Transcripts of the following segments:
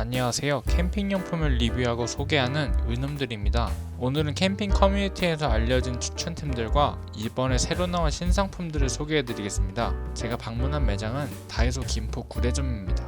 안녕하세요. 캠핑용품을 리뷰하고 소개하는 은음들입니다. 오늘은 캠핑 커뮤니티에서 알려진 추천템들과 이번에 새로 나온 신상품들을 소개해드리겠습니다. 제가 방문한 매장은 다이소 김포 구례점입니다.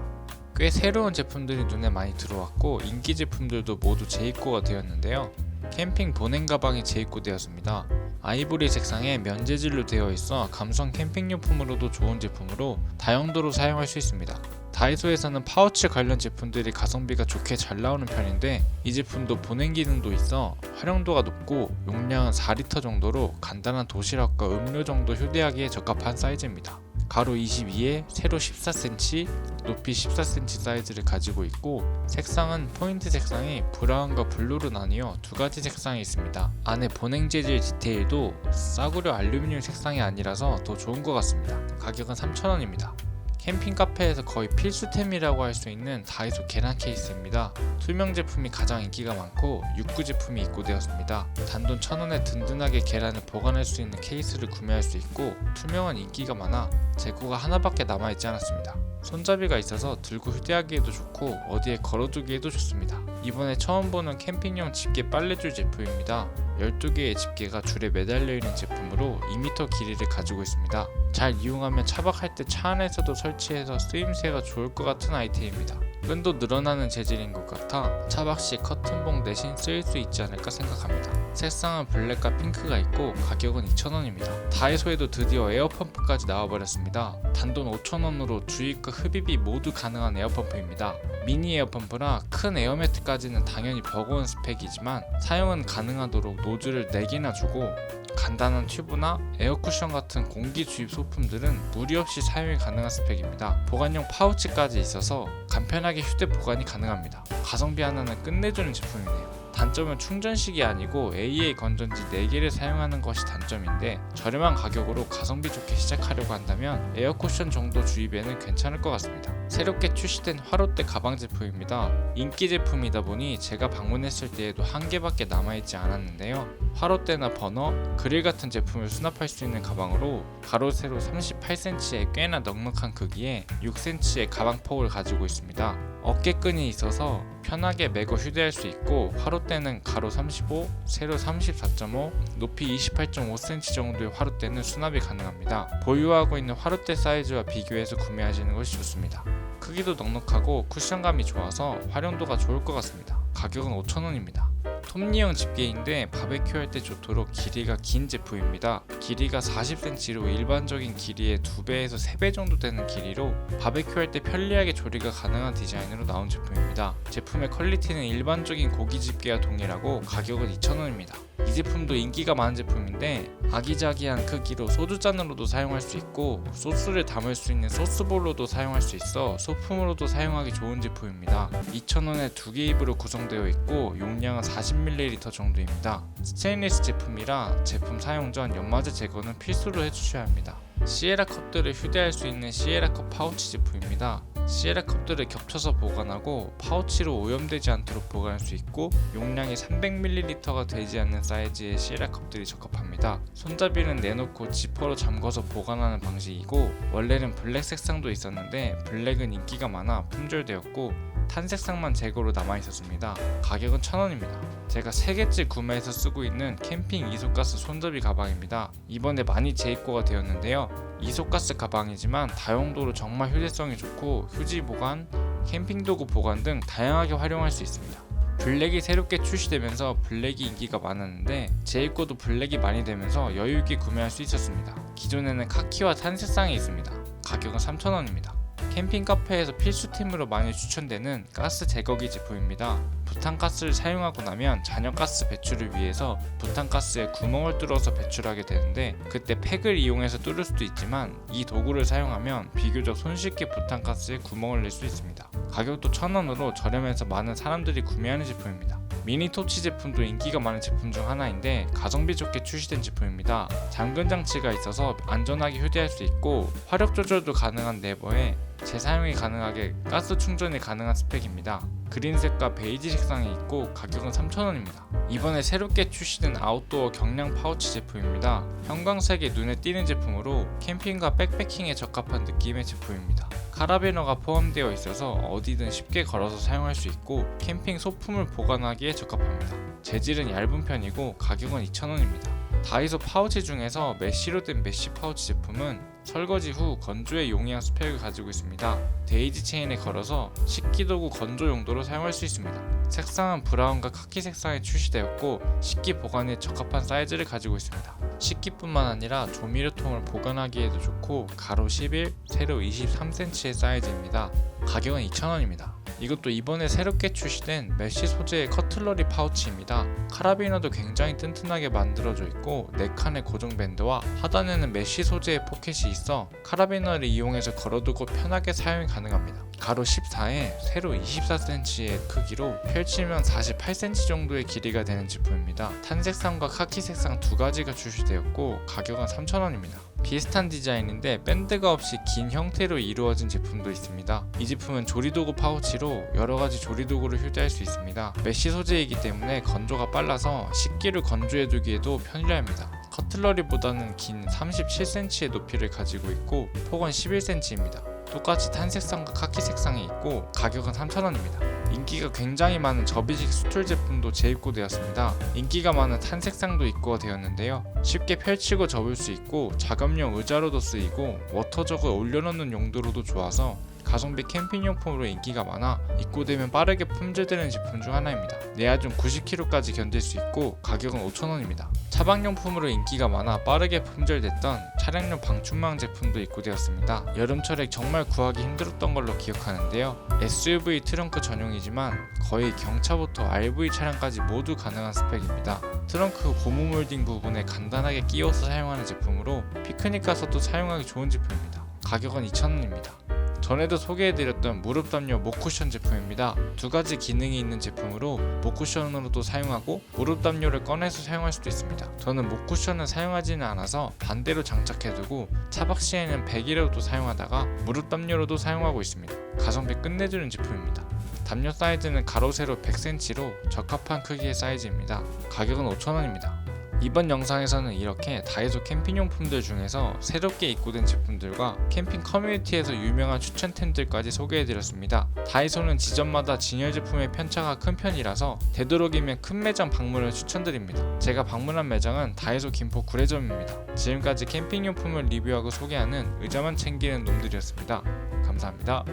꽤 새로운 제품들이 눈에 많이 들어왔고 인기 제품들도 모두 재입고가 되었는데요. 캠핑 보냉 가방이 재입고되었습니다. 아이보리 색상에 면재질로 되어 있어 감성 캠핑용품으로도 좋은 제품으로 다용도로 사용할 수 있습니다. 다이소에서는 파우치 관련 제품들이 가성비가 좋게 잘 나오는 편인데 이 제품도 보냉 기능도 있어 활용도가 높고 용량은 4리터 정도로 간단한 도시락과 음료 정도 휴대하기에 적합한 사이즈입니다. 가로 22에 세로 14cm, 높이 14cm 사이즈를 가지고 있고 색상은 포인트 색상이 브라운과 블루로 나뉘어 두 가지 색상이 있습니다. 안에 보냉 재질 디테일도 싸구려 알루미늄 색상이 아니라서 더 좋은 것 같습니다. 가격은 3,000원입니다. 캠핑 카페에서 거의 필수템이라고 할 수 있는 다이소 계란 케이스입니다. 투명 제품이 가장 인기가 많고 육구 제품이 입고되었습니다. 단돈 1000원에 든든하게 계란을 보관할 수 있는 케이스를 구매할 수 있고 투명한 인기가 많아 재고가 하나밖에 남아있지 않았습니다. 손잡이가 있어서 들고 휴대하기에도 좋고 어디에 걸어두기에도 좋습니다. 이번에 처음 보는 캠핑용 집게 빨래줄 제품입니다. 12개의 집게가 줄에 매달려 있는 제품으로 2m 길이를 가지고 있습니다. 잘 이용하면 차박할 때 차 안에서도 설치해서 쓰임새가 좋을 것 같은 아이템입니다. 끈도 늘어나는 재질인 것 같아 차박 시 커튼봉 대신 쓰일 수 있지 않을까 생각합니다. 색상은 블랙과 핑크가 있고 가격은 2,000원입니다. 다이소에도 드디어 에어펌프까지 나와버렸습니다. 단돈 5,000원으로 주입과 흡입이 모두 가능한 에어펌프입니다. 미니 에어펌프라 큰 에어매트까지는 당연히 버거운 스펙이지만 사용은 가능하도록 노즐을 4개나 주고 간단한 튜브나 에어쿠션 같은 공기 주입 소품들은 무리 없이 사용이 가능한 스펙입니다. 보관용 파우치까지 있어서 간편하게 휴대 보관이 가능합니다. 가성비 하나는 끝내주는 제품이네요. 단점은 충전식이 아니고 AA 건전지 4개를 사용하는 것이 단점인데 저렴한 가격으로 가성비 좋게 시작하려고 한다면 에어쿠션 정도 주입에는 괜찮을 것 같습니다. 새롭게 출시된 화롯대 가방 제품입니다. 인기 제품이다 보니 제가 방문했을 때에도 한 개밖에 남아있지 않았는데요. 화롯대나 버너, 그릴 같은 제품을 수납할 수 있는 가방으로 가로 세로 38cm의 꽤나 넉넉한 크기에 6cm의 가방 폭을 가지고 있습니다. 어깨끈이 있어서 편하게 메고 휴대할 수 있고 화롯대는 가로 35, 세로 34.5, 높이 28.5cm 정도의 화롯대는 수납이 가능합니다. 보유하고 있는 화롯대 사이즈와 비교해서 구매하시는 것이 좋습니다. 크기도 넉넉하고 쿠션감이 좋아서 활용도가 좋을 것 같습니다. 가격은 5,000원입니다. 톱니형 집게인데 바베큐 할 때 좋도록 길이가 긴 제품입니다. 길이가 40cm로 일반적인 길이의 2배에서 3배 정도 되는 길이로 바베큐 할 때 편리하게 조리가 가능한 디자인으로 나온 제품입니다. 제품의 퀄리티는 일반적인 고기 집게와 동일하고 가격은 2,000원입니다. 이 제품도 인기가 많은 제품인데 아기자기한 크기로 소주잔으로도 사용할 수 있고 소스를 담을 수 있는 소스볼로도 사용할 수 있어 소품으로도 사용하기 좋은 제품입니다. 2,000원에 두 개 입으로 구성되어 있고 용량은 40ml 정도입니다. 스테인리스 제품이라 제품 사용 전 연마제 제거는 필수로 해주셔야 합니다. 시에라 컵들을 휴대할 수 있는 시에라 컵 파우치 제품입니다. 시에라 컵들을 겹쳐서 보관하고 파우치로 오염되지 않도록 보관할 수 있고 용량이 300ml가 되지 않는 사이즈의 시에라 컵들이 적합합니다. 손잡이는 내놓고 지퍼로 잠궈서 보관하는 방식이고 원래는 블랙 색상도 있었는데 블랙은 인기가 많아 품절되었고 탄 색상만 재고로 남아 있었습니다. 가격은 1,000원입니다. 제가 3개째 구매해서 쓰고 있는 캠핑 이소가스 손잡이 가방입니다. 이번에 많이 재입고가 되었는데요. 이소가스 가방이지만 다용도로 정말 휴대성이 좋고 휴지 보관, 캠핑 도구 보관 등 다양하게 활용할 수 있습니다. 블랙이 새롭게 출시되면서 블랙이 인기가 많았는데 재입고도 블랙이 많이 되면서 여유있게 구매할 수 있었습니다. 기존에는 카키와 탄 색상이 있습니다. 가격은 3,000원입니다. 캠핑 카페에서 필수템으로 많이 추천되는 가스 제거기 제품입니다. 부탄가스를 사용하고 나면 잔여가스 배출을 위해서 부탄가스에 구멍을 뚫어서 배출하게 되는데 그때 팩을 이용해서 뚫을 수도 있지만 이 도구를 사용하면 비교적 손쉽게 부탄가스에 구멍을 낼 수 있습니다. 가격도 1000원으로 저렴해서 많은 사람들이 구매하는 제품입니다. 미니 토치 제품도 인기가 많은 제품 중 하나인데 가성비 좋게 출시된 제품입니다. 잠근 장치가 있어서 안전하게 휴대할 수 있고 화력 조절도 가능한 네버에 재사용이 가능하게 가스 충전이 가능한 스펙입니다. 그린색과 베이지 색상이 있고 가격은 3,000원입니다. 이번에 새롭게 출시된 아웃도어 경량 파우치 제품입니다. 형광색이 눈에 띄는 제품으로 캠핑과 백패킹에 적합한 느낌의 제품입니다. 카라비너가 포함되어 있어서 어디든 쉽게 걸어서 사용할 수 있고 캠핑 소품을 보관하기에 적합합니다. 재질은 얇은 편이고 가격은 2,000원입니다. 다이소 파우치 중에서 메쉬로 된 메쉬 파우치 제품은 설거지 후 건조에 용이한 스펙을 가지고 있습니다. 데이지 체인에 걸어서 식기도구 건조 용도로 사용할 수 있습니다. 색상은 브라운과 카키 색상이 출시되었고 식기 보관에 적합한 사이즈를 가지고 있습니다. 식기뿐만 아니라 조미료통을 보관하기에도 좋고 가로 11, 세로 23cm의 사이즈입니다. 가격은 2,000원입니다. 이것도 이번에 새롭게 출시된 메쉬 소재의 커틀러리 파우치입니다. 카라비너도 굉장히 튼튼하게 만들어져 있고 네 칸의 고정 밴드와 하단에는 메쉬 소재의 포켓이 있어 카라비너를 이용해서 걸어두고 편하게 사용이 가능합니다. 가로 14에 세로 24cm의 크기로 펼치면 48cm 정도의 길이가 되는 제품입니다. 탄색상과 카키 색상 두 가지가 출시되었고 가격은 3,000원입니다. 비슷한 디자인인데 밴드가 없이 긴 형태로 이루어진 제품도 있습니다. 이 제품은 조리도구 파우치로 여러 가지 조리도구를 휴대할 수 있습니다. 메쉬 소재이기 때문에 건조가 빨라서 식기를 건조해두기에도 편리합니다. 커틀러리보다는 긴 37cm의 높이를 가지고 있고 폭은 11cm입니다. 똑같이 탄색상과 카키 색상이 있고 가격은 3,000원입니다. 인기가 굉장히 많은 접이식 수출 제품도 재입고되었습니다. 인기가 많은 탄색상도 입고되었는데요. 쉽게 펼치고 접을 수 있고 작업용 의자로도 쓰이고 워터저그에 올려놓는 용도로도 좋아서 가성비 캠핑용품으로 인기가 많아 입고되면 빠르게 품절되는 제품 중 하나입니다. 내야중 90kg까지 견딜 수 있고 가격은 5,000원입니다. 차박용품으로 인기가 많아 빠르게 품절됐던 차량용 방충망 제품도 입고되었습니다. 여름철에 정말 구하기 힘들었던 걸로 기억하는데요. SUV 트렁크 전용이지만 거의 경차부터 RV 차량까지 모두 가능한 스펙입니다. 트렁크 고무 몰딩 부분에 간단하게 끼워서 사용하는 제품으로 피크닉 가서도 사용하기 좋은 제품입니다. 가격은 2,000원입니다. 전에도 소개해드렸던 무릎 담요 목쿠션 제품입니다. 두 가지 기능이 있는 제품으로 목쿠션으로도 사용하고 무릎 담요를 꺼내서 사용할 수도 있습니다. 저는 목쿠션을 사용하지는 않아서 반대로 장착해두고 차박 시에는 배기로도 사용하다가 무릎 담요로도 사용하고 있습니다. 가성비 끝내주는 제품입니다. 담요 사이즈는 가로 세로 100cm로 적합한 크기의 사이즈입니다. 가격은 5,000원입니다. 이번 영상에서는 이렇게 다이소 캠핑용품들 중에서 새롭게 입고된 제품들과 캠핑 커뮤니티에서 유명한 추천템들까지 소개해드렸습니다. 다이소는 지점마다 진열 제품의 편차가 큰 편이라서 되도록이면 큰 매장 방문을 추천드립니다. 제가 방문한 매장은 다이소 김포 구례점입니다. 지금까지 캠핑용품을 리뷰하고 소개하는 의자만 챙기는 놈들이었습니다. 감사합니다.